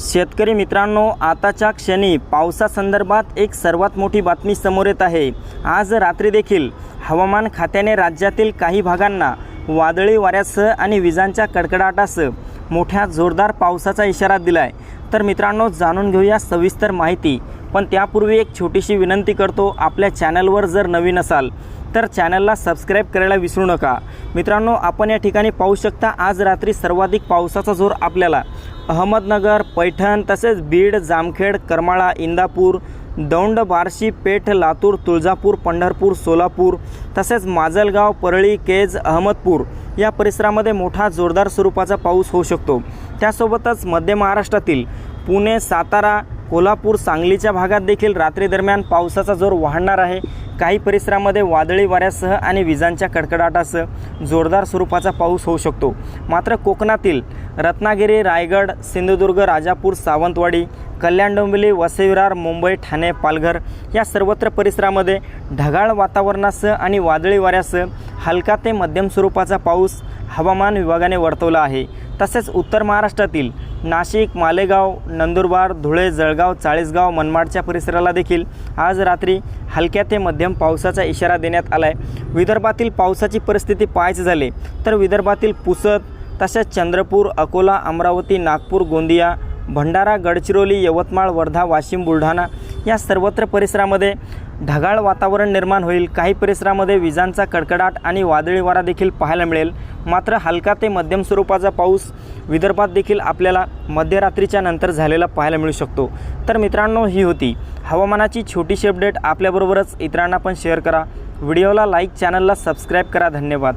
शेतकरी मित्रांनो आताच्या क्षणी पावसासंदर्भात एक सर्वात मोठी बातमी समोर येत आहे. आज रात्री देखील हवामान खात्याने राज्यातील काही भागांना वादळी वाऱ्यासह आणि विजांच्या कडकडाटासह मोठ्या जोरदार पावसाचा इशारा दिला आहे तर मित्रांनो जाणून घेऊया सविस्तर माहिती. पण त्यापूर्वी एक छोटीशी विनंती करतो आपल्या चॅनलवर जर नवीन असाल तर चॅनलला सबस्क्राईब करायला विसरू नका. मित्रांनो आपण या ठिकाणी पाहू शकता आज रात्री सर्वाधिक पावसाचा जोर आपल्याला अहमदनगर पैठण तसेच बीड जामखेड करमाळा इंदापूर दौंड बार्शी पेठ लातूर तुळजापूर पंढरपूर सोलापूर तसेच माजलगाव परळी केज अहमदपूर या परिसरामध्ये मोठा जोरदार स्वरूपाचा पाऊस होऊ शकतो. त्यासोबतच मध्य महाराष्ट्रातील पुणे सातारा कोल्हापूर सांगलीच्या भागात देखील रात्रीदरम्यान पावसाचा जोर वाढणार आहे. काही परिसरामध्ये वादळी वाऱ्यासह आणि विजांच्या कडकडाटासह जोरदार स्वरूपाचा पाऊस होऊ शकतो. मात्र कोकणातील रत्नागिरी रायगड सिंधुदुर्ग राजापूर सावंतवाडी कल्याण डोंबिवली वसईविरार मुंबई ठाणे पालघर या सर्वत्र परिसरामध्ये ढगाळ वातावरणासह आणि वादळी वाऱ्यासह हलका ते मध्यम स्वरूपाचा पाऊस हवामान विभागाने वर्तवला आहे. तसेच उत्तर महाराष्ट्रातील नाशिक मालेगाव नंदुरबार धुळे जळगाव चाळीसगाव मनमाडच्या परिसराला देखील आज रात्री हलक्या ते मध्यम पावसाचा इशारा देण्यात आला आहे विदर्भातील पावसाची परिस्थिती पाहायची झाली तर विदर्भातील पुसद तसेच चंद्रपूर अकोला अमरावती नागपूर गोंदिया भंडारा गडचिरोली यवतमाळ वर्धा वाशिम बुलढाणा या सर्वत्र परिसरामध्ये ढगाळ वातावरण निर्माण होईल. काही परिसरामध्ये विजांचा कडकडाट आणि वादळी वारा देखील पाहायला मिळेल. मात्र हलका ते मध्यम स्वरूपाचा पाऊस विदर्भात देखील आपल्याला मध्यरात्रीच्या नंतर झालेला पाहायला मिळू शकतो. तर मित्रांनो ही होती हवामानाची छोटीशी अपडेट. आपल्याबरोबरच इतरांना पण शेअर करा. व्हिडिओला लाईक चॅनलला सबस्क्राईब करा. धन्यवाद.